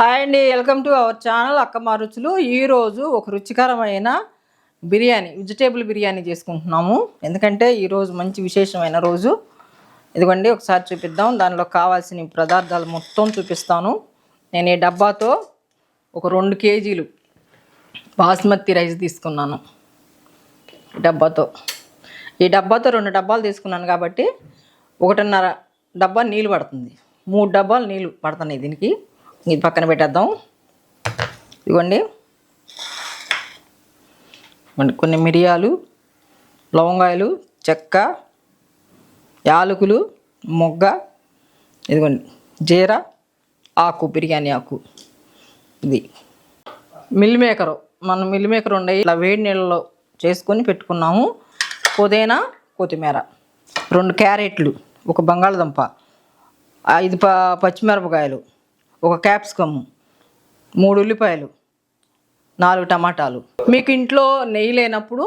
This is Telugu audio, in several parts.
హాయ్ అండి welcome to our channel Akkamma రుచులు. ఈరోజు ఒక రుచికరమైన బిర్యానీ వెజిటేబుల్ బిర్యానీ చేసుకుంటున్నాము. ఎందుకంటే ఈరోజు మంచి విశేషమైన రోజు. ఇదిగోండి ఒకసారి చూపిద్దాం. దానిలో కావాల్సిన పదార్థాలు మొత్తం చూపిస్తాను. నేను ఈ డబ్బాతో ఒక రెండు కేజీలు బాస్మతి రైస్ తీసుకున్నాను డబ్బాతో. ఈ డబ్బాతో రెండు డబ్బాలు తీసుకున్నాను కాబట్టి ఒకటిన్నర డబ్బా నీళ్ళు పడుతుంది. మూడు డబ్బాలు నీళ్ళు పడుతున్నాయి దీనికి. ఇది పక్కన పెట్టేద్దాం. ఇదిగోండి కొన్ని మిరియాలు లవంగాయలు చెక్క యాలకులు మొగ్గ ఇదిగోండి జీర ఆకు బిర్యానీ ఆకు. ఇది. మిల్ మేకరు మనం మిల్ మేకర్ ఉండే ఇలా వేడి నీళ్ళలో చేసుకొని పెట్టుకున్నాము. పుదీనా కొత్తిమీర రెండు క్యారెట్లు ఒక బంగాళదుంప ఐదు ప పచ్చిమిరపకాయలు ఒక క్యాప్సికమ్ మూడు ఉల్లిపాయలు నాలుగు టమాటాలు. మీకు ఇంట్లో నెయ్యి లేనప్పుడు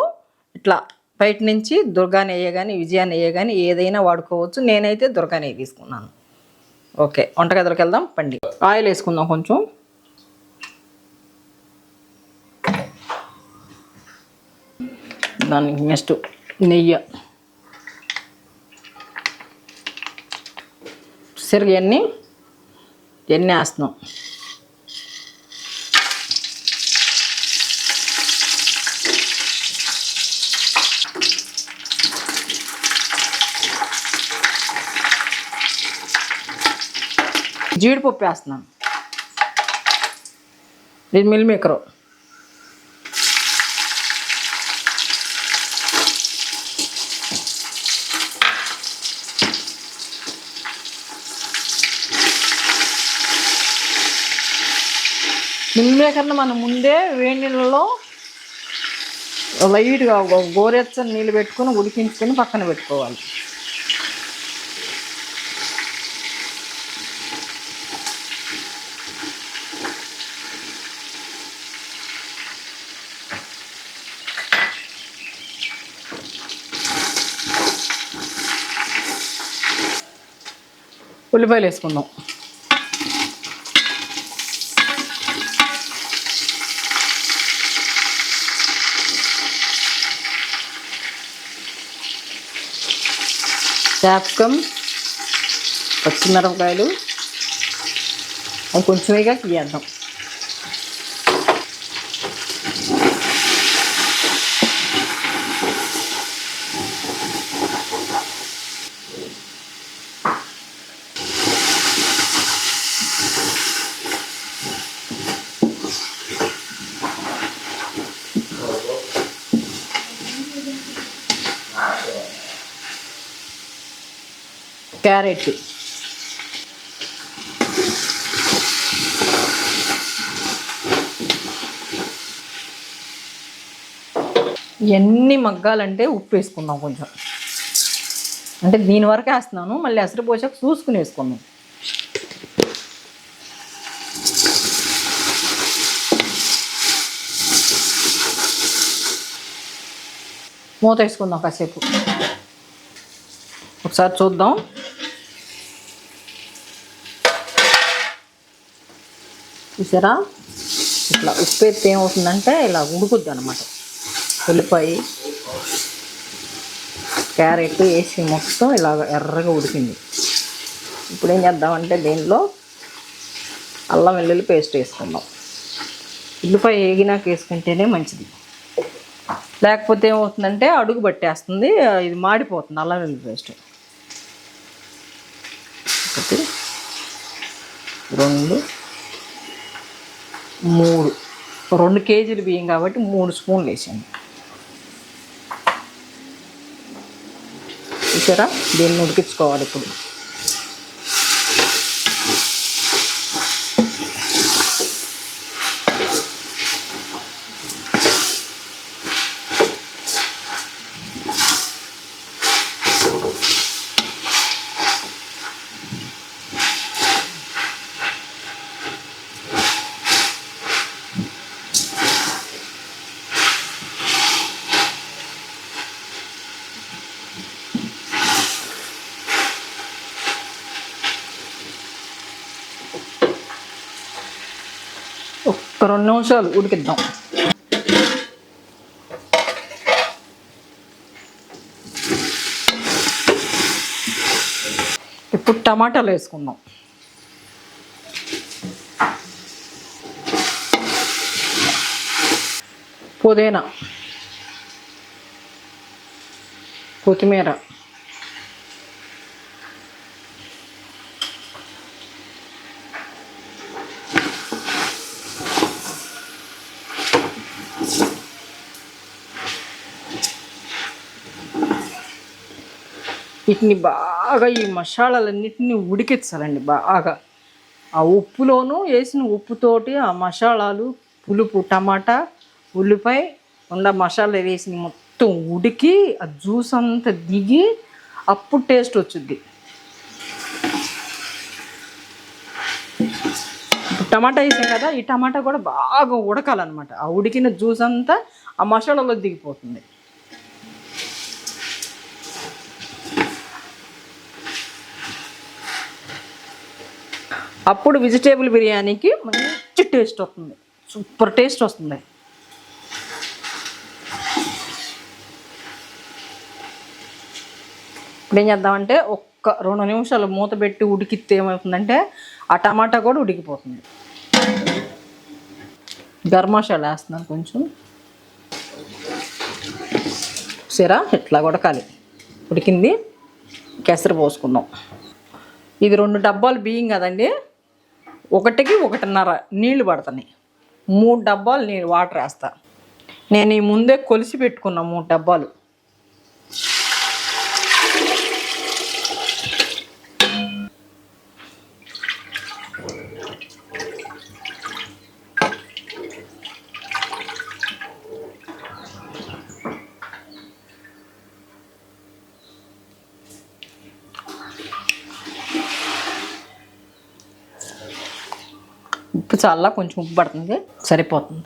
ఇట్లా బయట నుంచి దుర్గా నెయ్యి కానీ విజయ నెయ్యి కానీ ఏదైనా వాడుకోవచ్చు. నేనైతే దుర్గా నెయ్యి తీసుకున్నాను. ఓకే వంటగదిలోకి వెళ్దాం పండి. ఆయిల్ వేసుకుందాం కొంచెం. దానికి నెక్స్ట్ నెయ్యి. సరిగా అన్నీ ఎన్ని వేస్తున్నాం జీడిపప్పు వేస్తున్నాను ఇది మిల్ మిల్ మేకర్ని మనం ముందే వేడి నీళ్ళలో లైట్గా గోరెచ్చని నీళ్ళు పెట్టుకొని ఉడికించుకొని పక్కన పెట్టుకోవాలి. ఉల్లిపాయలు వేసుకుందాం. క్యాప్సికమ్ పచ్చిమిరపకాయలు. అవి కొంచెం వేగా తీయేద్దాం క్యారెట్. ఎన్ని మగ్గాలంటే ఉప్పు వేసుకుందాం కొంచెం. అంటే దీని వరకు వేస్తున్నాను మళ్ళీ అసలు పోసాక చూసుకుని వేసుకుందాం. మూత వేసుకుందాం కాసేపు. ఒకసారి చూద్దాం. చూసారా? ఇట్లా ఉప్పు ఎత్తే ఏమవుతుందంటే ఇలా ఉడుకుద్ది అనమాట ఉల్లిపాయ క్యారెట్ వేసి మొత్తం ఇలాగ ఎర్రగా ఉడికింది. ఇప్పుడు ఏం చేద్దామంటే దీనిలో అల్లం వెల్లుల్లి పేస్ట్ వేసుకుందాం. ఉల్లిపాయ వేగినాక వేసుకుంటేనే మంచిది. లేకపోతే ఏమవుతుందంటే అడుగు పట్టేస్తుంది ఇది మాడిపోతుంది అల్లం వెల్లుల్లి పేస్ట్. ఒకటి రెండు మూడు రెండు కేజీలు బియ్యం కాబట్టి మూడు స్పూన్లు వేసాను. చూసారా? దీన్ని ఉడికించుకోవాలి ఇప్పుడు. రెండు నిమిషాలు ఉడికిద్దాం. ఇప్పుడు టమాటాలు వేసుకుందాం. పుదీనా కొత్తిమీర. వీటిని బాగా ఈ మసాలాలన్నిటిని ఉడికించాలండి బాగా. ఆ ఉప్పులోనూ వేసిన ఉప్పుతోటి ఆ మసాలాలు పులుపు టమాటా ఉల్లిపాయ ఉండ మసాలా వేసిన మొత్తం ఉడికి ఆ జ్యూస్ అంతా దిగి అప్పుడు టేస్ట్ వచ్చుద్ది. టమాటా వేసాం కదా ఈ టమాటా కూడా బాగా ఉడకాలన్నమాట. ఆ ఉడికిన జ్యూస్ అంతా ఆ మసాలాలో దిగిపోతుంది. అప్పుడు వెజిటేబుల్ బిర్యానీకి మంచి టేస్ట్ వస్తుంది. సూపర్ టేస్ట్ వస్తుంది. ఇప్పుడు ఏం చేద్దామంటే ఒక్క రెండు నిమిషాలు మూత పెట్టి ఉడికితే ఏమవుతుందంటే ఆ టమాటా కూడా ఉడికిపోతుంది. గర్మాషాలు వేస్తున్నాను కొంచెం. సిరా ఇట్లా ఉడకాలి. ఉడికింది. కేసరి పోసుకుందాం. ఇది రెండు డబ్బాలు బియ్యం కదండి. ఒకటికి ఒకటిన్నర నీళ్ళు పడుతున్నాయి మూడు డబ్బాలు నేను వాటర్ వేస్తా. నేను ఈ ముందే కొలిసి పెట్టుకున్నా మూడు డబ్బాలు. ఉప్పు చాలా కొంచెం ఉప్పు పడుతుంది. సరిపోతుంది.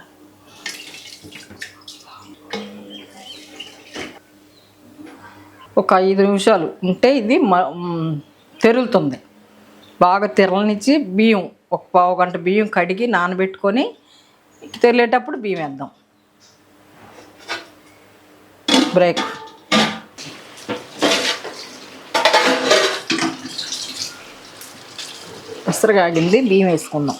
ఒక ఐదు నిమిషాలు ఉంటే ఇది మ- తెరులుతుంది. బాగా తెరలనిచ్చి బియ్యం ఒక పావు గంట బియ్యం కడిగి నానబెట్టుకొని తెరిలేటప్పుడు బియ్యం వేద్దాం. బ్రేక్. పెసరగా ఆగింది బియ్యం వేసుకుందాం.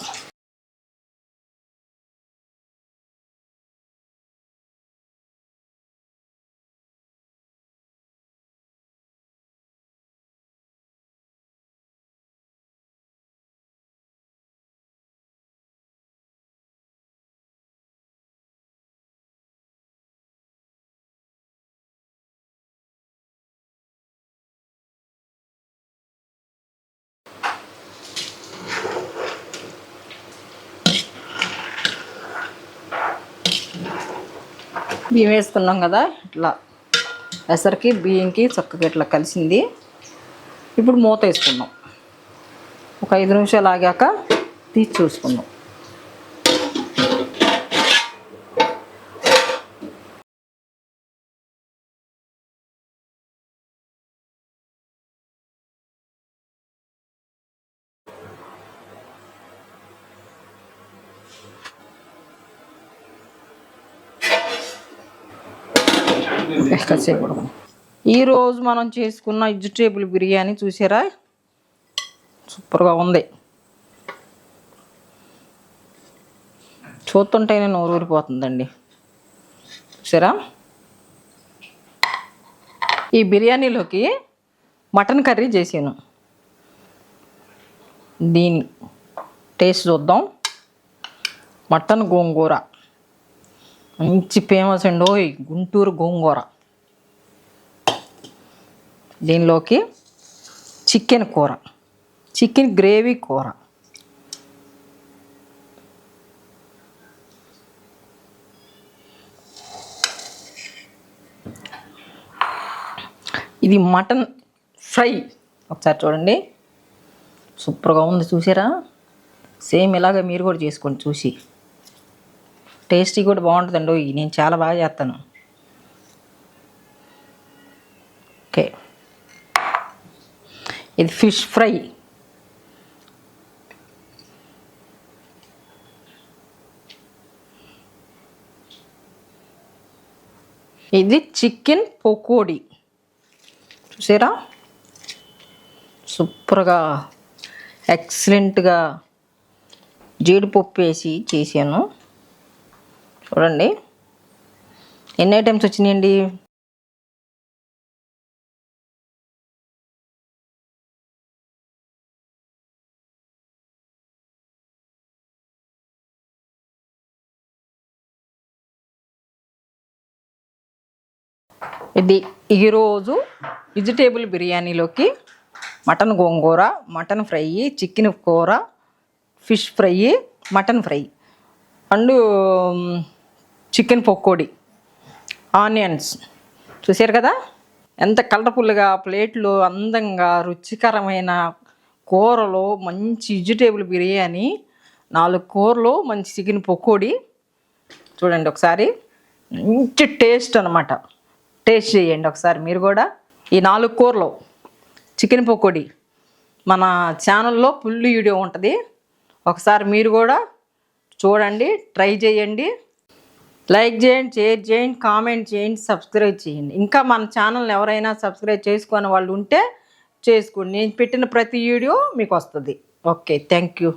బియ్యం వేసుకున్నాం కదా ఇట్లా ఎసరికి బియ్యంకి చక్కగా ఇట్లా కలిసింది. ఇప్పుడు మూత వేసుకున్నాం. ఒక ఐదు నిమిషాలు ఆగాక తీసి చూసుకుందాం. ఈరోజు మనం చేసుకున్న వెజిటేబుల్ బిర్యానీ చూసారా? సూపర్గా ఉంది. చూస్తుంటేనే నోరు ఊరిపోతుందండి. చూసారా? ఈ బిర్యానీలోకి మటన్ కర్రీ చేసాను దీని టేస్ట్ చూద్దాం. మటన్ గోంగూర. మంచి ఫేమస్ అండి ఓయ్ గుంటూరు గోంగూర. దీనిలోకి చికెన్ కూర. చికెన్ గ్రేవీ కూర. ఇది మటన్ ఫ్రై. ఒకసారి చూడండి. సూపర్గా ఉంది చూసారా? సేమ్ ఇలాగ మీరు కూడా చేసుకోండి చూసి. టేస్టీ కూడా బాగుంటుందండి. నేను చాలా బాగా చేస్తాను. ఓకే. ఇది ఫిష్ ఫ్రై. ఇది చికెన్ పకోడీ. చూసారా? సూపర్గా ఎక్సలెంట్గా జీడిపప్పు వేసి చేశాను. చూడండి. ఎన్ని ఐటమ్స్ వచ్చినాయండి? ఇది ఈరోజు వెజిటేబుల్ బిర్యానీలోకి mutton gongura mutton fry chicken కూర fish fry mutton fry. And chicken pakodi onions. చూశారు కదా? ఎంత కలర్ఫుల్గా ప్లేట్లో అందంగా రుచికరమైన కూరలో మంచి వెజిటేబుల్ బిర్యానీ నాలుగు కూరలు మంచి చికెన్ పకోడీ. చూడండి ఒకసారి. మంచి టేస్ట్ అనమాట టేస్ట్ చేయండి ఒకసారి మీరు కూడా. ఈ నాలుగు కూరలు చికెన్ పకోడీ. మన ఛానల్లో ఫుల్ వీడియో ఉంటుంది. ఒకసారి మీరు కూడా చూడండి ట్రై చేయండి. లైక్ చేయండి షేర్ చేయండి కామెంట్ చేయండి సబ్స్క్రైబ్ చేయండి. ఇంకా మన ఛానల్ని ఎవరైనా సబ్స్క్రైబ్ చేసుకునే వాళ్ళు ఉంటే చేసుకోండి. నేను పెట్టిన ప్రతి వీడియో మీకు వస్తుంది. Okay thank you.